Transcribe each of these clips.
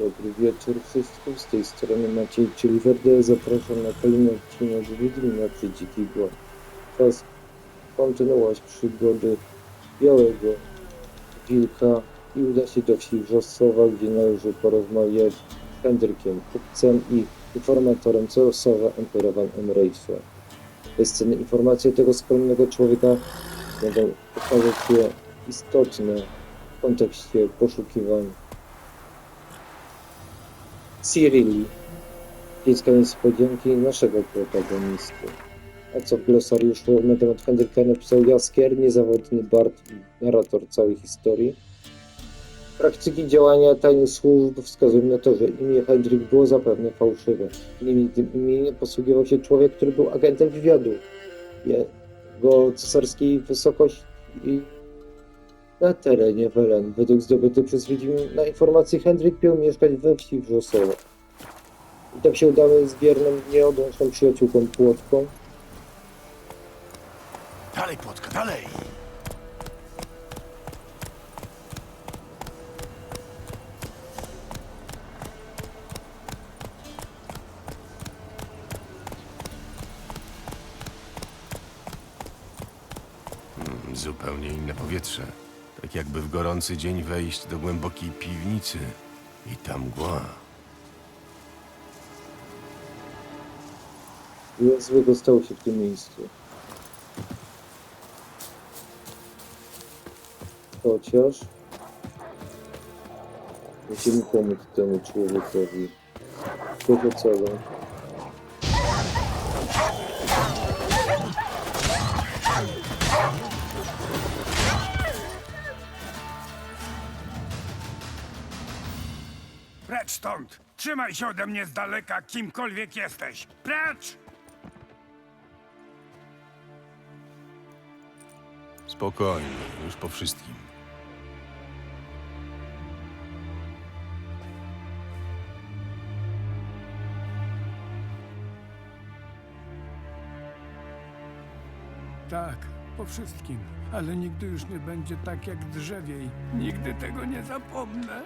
Dobry wieczór wszystkim. Z tej strony Maciej Chilverde. Zapraszam na kolejny odcinek Wiedźmina przy Dziki Głon. Czas kontynuować przygody Białego Wilka i uda się do wsi Wrzosowa, gdzie należy porozmawiać z Henrykiem, kupcem i informatorem Celosowa Emperowan Emrejsa. Bezcenne informacje tego skromnego człowieka będą okazać się istotne w kontekście poszukiwań Cyrili, dziecka niespodzianki naszego protagonisty. A co w glosariuszu na temat Henryka napisał Jaskier, niezawodny bard narrator całej historii. Praktyki działania tajnych służb wskazują na to, że imię Henryk było zapewne fałszywe. Niemniej tym imieniem posługiwał się człowiek, który był agentem wywiadu. Jego cesarskiej wysokości na terenie Welen. Według zdobytych przez Wiedźmin na informacji Henryk miał mieszkać we wsi Wrzosowo. I tak się udamy z wierną, nieodłączną przyjaciółką Płotką. Dalej, płotka, dalej! Mm, Zupełnie inne powietrze. Tak jakby w gorący dzień wejść do głębokiej piwnicy i tam mgła. Ile złego stało się w tym miejscu. Chociaż musimy pomóc temu człowiekowi. Tego celu. Stąd! Trzymaj się ode mnie z daleka, kimkolwiek jesteś! Precz! Spokojnie, już po wszystkim. Tak, po wszystkim. Ale nigdy już nie będzie tak jak drzewiej. Nigdy tego nie zapomnę.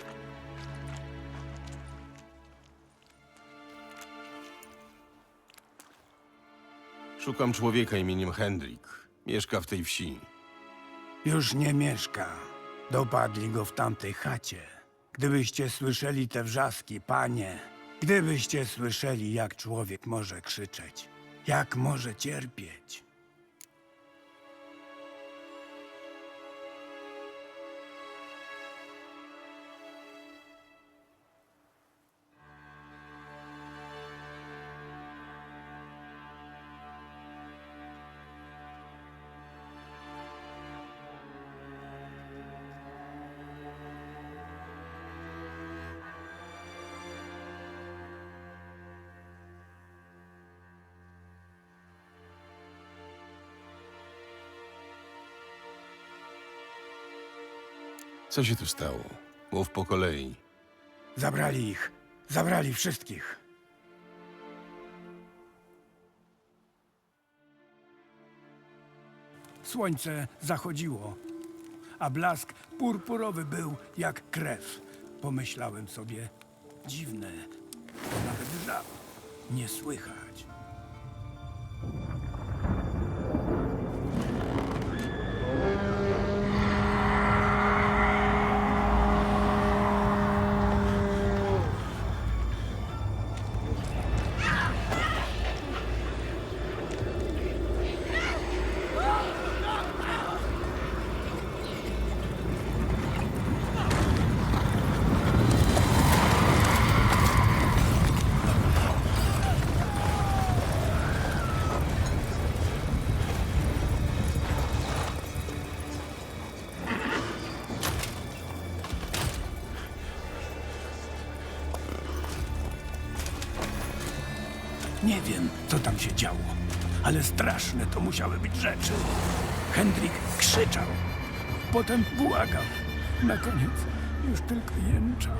Szukam człowieka imieniem Hendrik. Mieszka w tej wsi. Już nie mieszka. Dopadli go w tamtej chacie. Gdybyście słyszeli te wrzaski, panie, gdybyście słyszeli, jak człowiek może krzyczeć, jak może cierpieć. Co się tu stało? Mów po kolei. Zabrali ich. Zabrali wszystkich. Słońce zachodziło, a blask purpurowy był jak krew. Pomyślałem sobie, dziwne, nawet żab nie słychać. Nie wiem, co tam się działo, ale straszne to musiały być rzeczy. Hendrik krzyczał, potem błagał. Na koniec już tylko jęczał.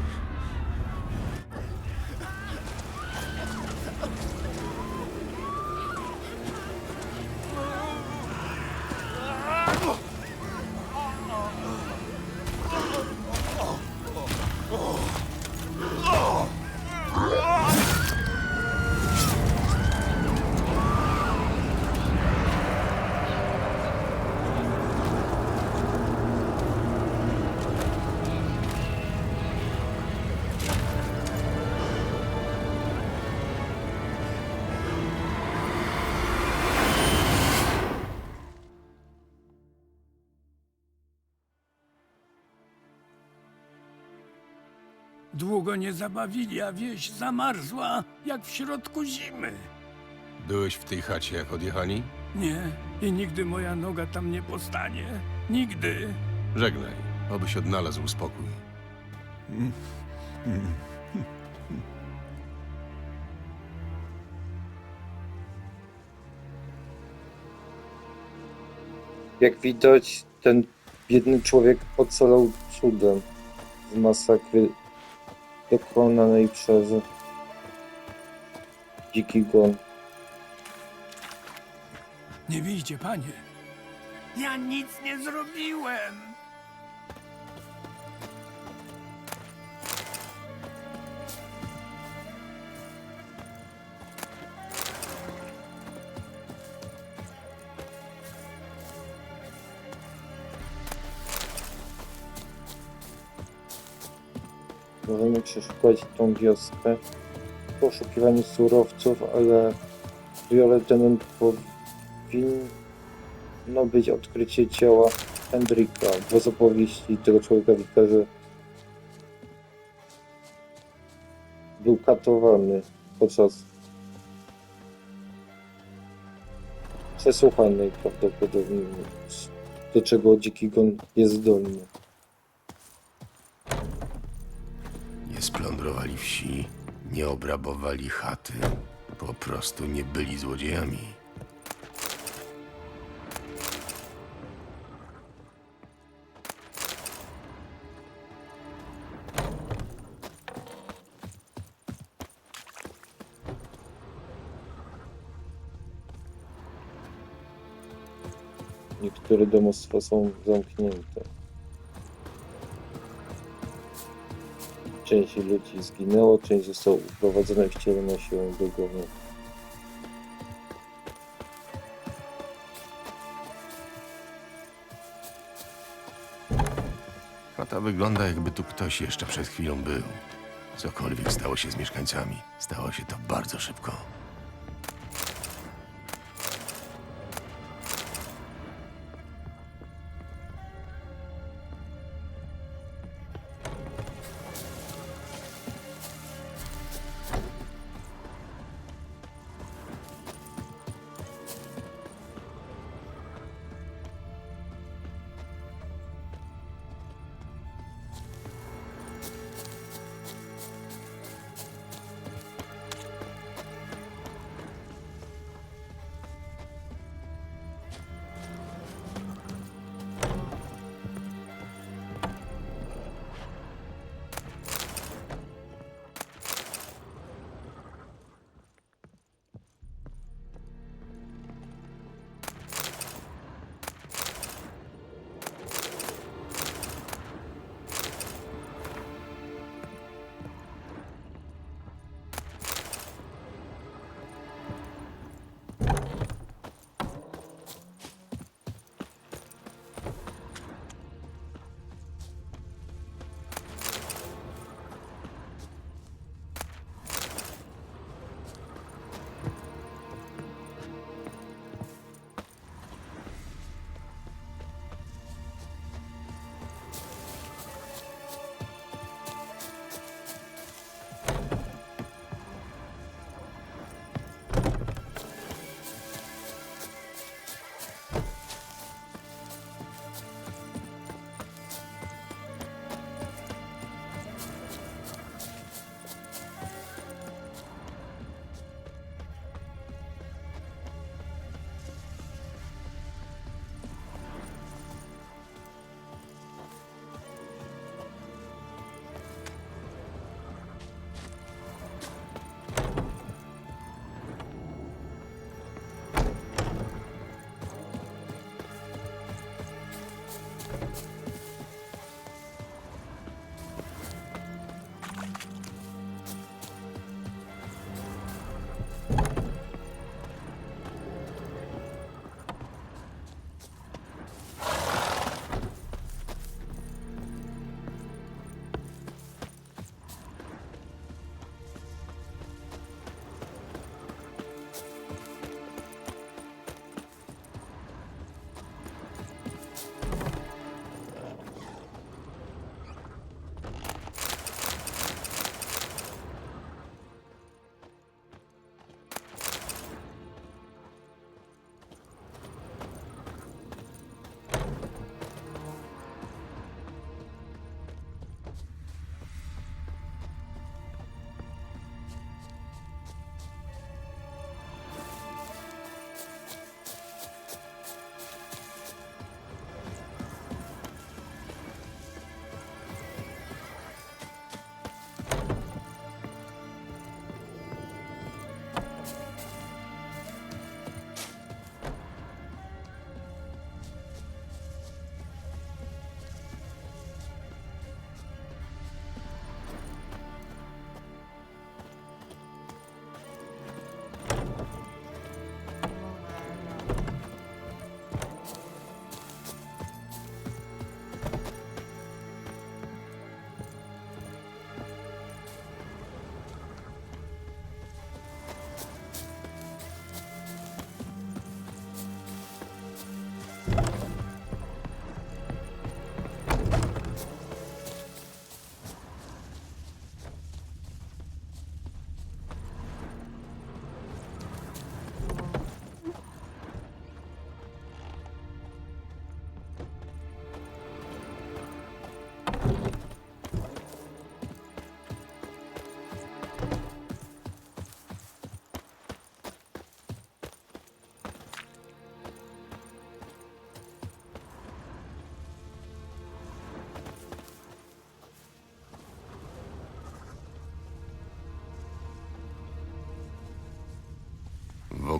Długo nie zabawili, a wieś zamarzła jak w środku zimy. Byłeś w tej chacie, jak odjechali? Nie, i nigdy moja noga tam nie postanie. Nigdy. Żegnaj, obyś odnalazł spokój. Jak widać, ten biedny człowiek ocalał cudem z masakry dokonanej przez dziki gon. Nie wyjdzie, panie. Ja nic nie zrobiłem. Możemy przeszukać tą wioskę w poszukiwaniu surowców, ale priorytetem powinno być odkrycie ciała Hendrika, bo z opowieści tego człowieka wynika, że był katowany podczas przesłuchanej prawdopodobnie, do czego dziki gon jest zdolny. Splądrowali wsi, nie obrabowali chaty. Po prostu nie byli złodziejami. Niektóre domostwa są zamknięte. Część ludzi zginęło, część została uprowadzona i wcielona się do głowy. Chata wygląda, jakby tu ktoś jeszcze przed chwilą był. Cokolwiek stało się z mieszkańcami, stało się to bardzo szybko.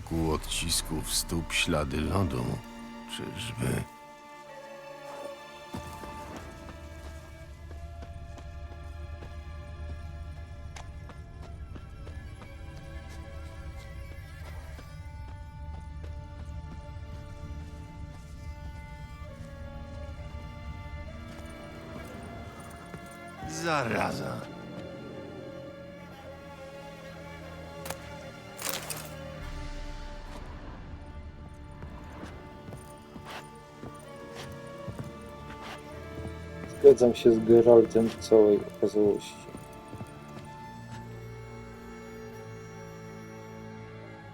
Wokół odcisków stóp ślady lodu. Czyżby... Zaraza. Zgadzam się z Geraltem w całej okazałości.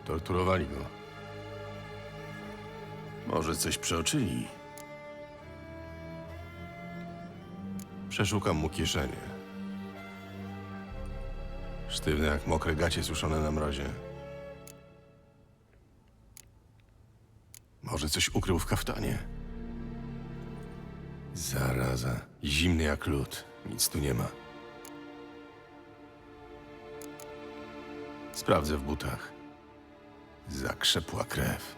Torturowali go. Może coś przeoczyli. Przeszukam mu kieszenie. Sztywne jak mokre gacie suszone na mrozie. Może coś ukrył w kaftanie. Zaraza. Zimny jak lód. Nic tu nie ma. Sprawdzę w butach. Zakrzepła krew.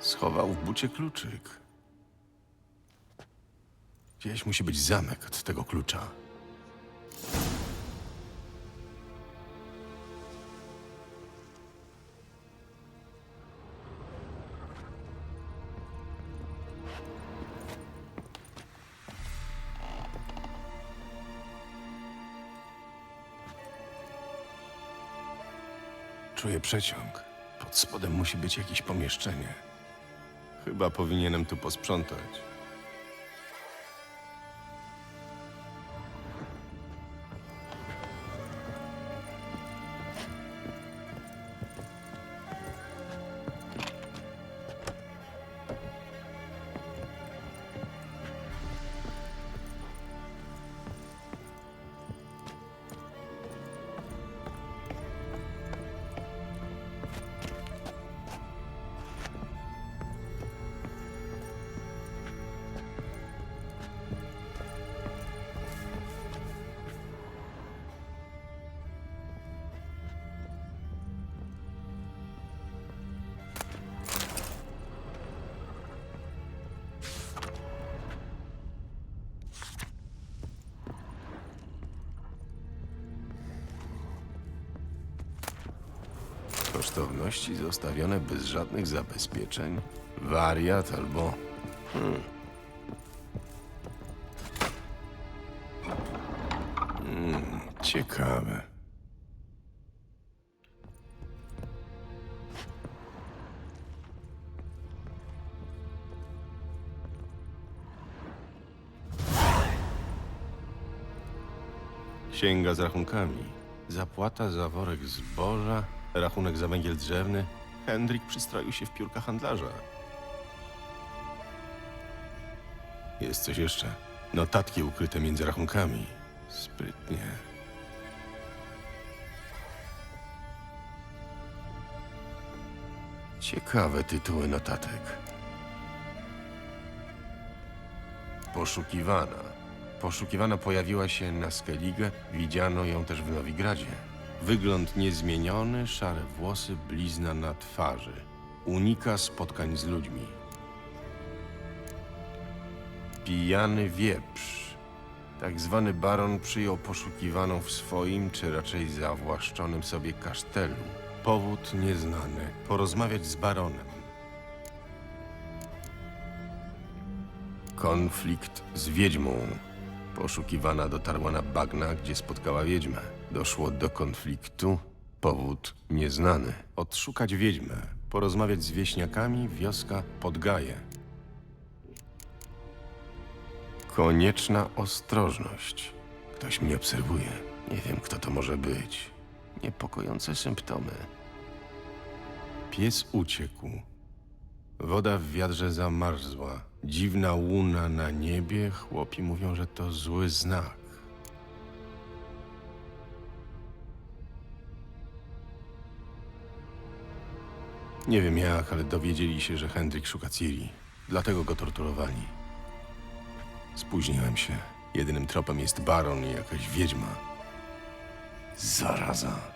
Schował w bucie kluczyk. Gdzieś musi być zamek od tego klucza. Czuję przeciąg. Pod spodem musi być jakieś pomieszczenie. Chyba powinienem tu posprzątać. Kosztowności zostawione bez żadnych zabezpieczeń. Wariat albo. Hmm. Hmm, ciekawe. Księga z rachunkami. Zapłata za worek zboża, rachunek za węgiel drzewny. Hendrik przystroił się w piórka handlarza. Jest coś jeszcze. Notatki ukryte między rachunkami. Sprytnie. Ciekawe tytuły notatek. Poszukiwana. Poszukiwana pojawiła się na Skellige, widziano ją też w Nowigradzie. Wygląd niezmieniony, szare włosy, blizna na twarzy. Unika spotkań z ludźmi. Pijany wieprz. Tak zwany baron przyjął poszukiwaną w swoim, czy raczej zawłaszczonym sobie kasztelu. Powód nieznany. Porozmawiać z baronem. Konflikt z wiedźmą. Poszukiwana dotarła na bagna, gdzie spotkała wiedźmę. Doszło do konfliktu. Powód nieznany. Odszukać wiedźmę. Porozmawiać z wieśniakami. Wioska Podgaje. Konieczna ostrożność. Ktoś mnie obserwuje. Nie wiem, kto to może być. Niepokojące symptomy. Pies uciekł. Woda w wiadrze zamarzła. Dziwna łuna na niebie. Chłopi mówią, że to zły znak. Nie wiem jak, ale dowiedzieli się, że Hendrik szuka Ciri. Dlatego go torturowali. Spóźniłem się. Jedynym tropem jest baron i jakaś wiedźma. Zaraza.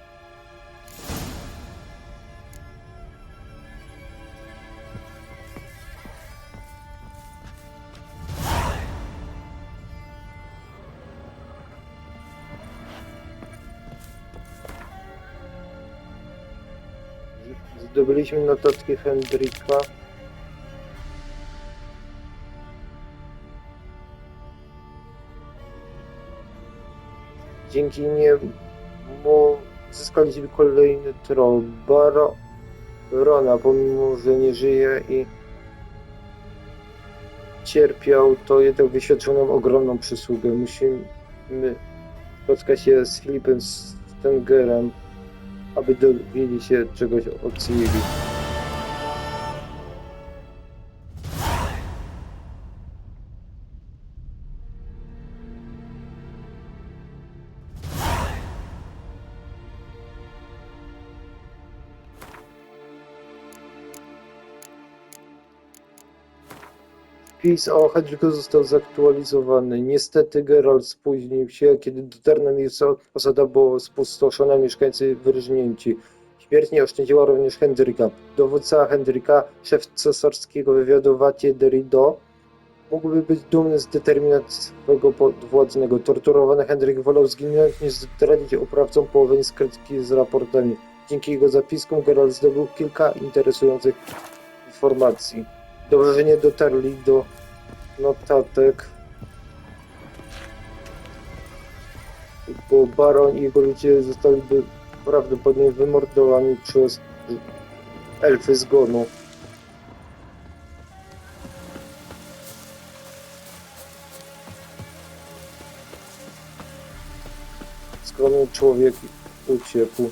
Zdobyliśmy notatki Hendrika. Dzięki niemu zyskaliśmy kolejny tron. Baro Rona, pomimo że nie żyje i cierpiał, to jednak wyświadczył nam ogromną przysługę. Musimy spotkać się z Filipem Stengerem, aby dowiedzieć się czegoś o Ciri. Wpis o Hedriku został zaktualizowany. Niestety Geralt spóźnił się, kiedy dotarł na miejsce osada była spustoszona, mieszkańcy wyrżnięci. Śmierć nie oszczędziła również Hendryka. Dowódca Hendryka, szef cesarskiego wywiadu Vatie Derido, mógłby być dumny z determinacji swego podwładnego. Torturowany Hendryk wolał zginąć, niż zdradzić oprawcom połowę skrytki z raportami. Dzięki jego zapiskom Geralt zdobył kilka interesujących informacji. Dobrze, że nie dotarli do notatek. Bo Baron i jego ludzie zostaliby prawdopodobnie wymordowani przez elfy zgonu. Skromny człowiek uciekł.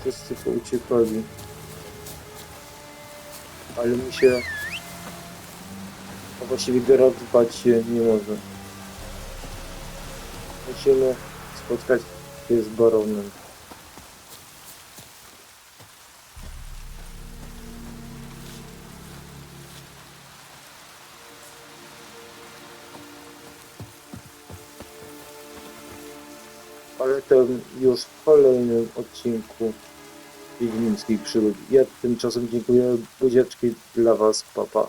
Wszyscy pouciekali. Ale mi się... A właściwie Geralt bać się nie może. Musimy spotkać się z baronem. To już w kolejnym odcinku Wiedźmińskich Przygód. Ja tymczasem dziękuję. Buziaczki dla Was, papa.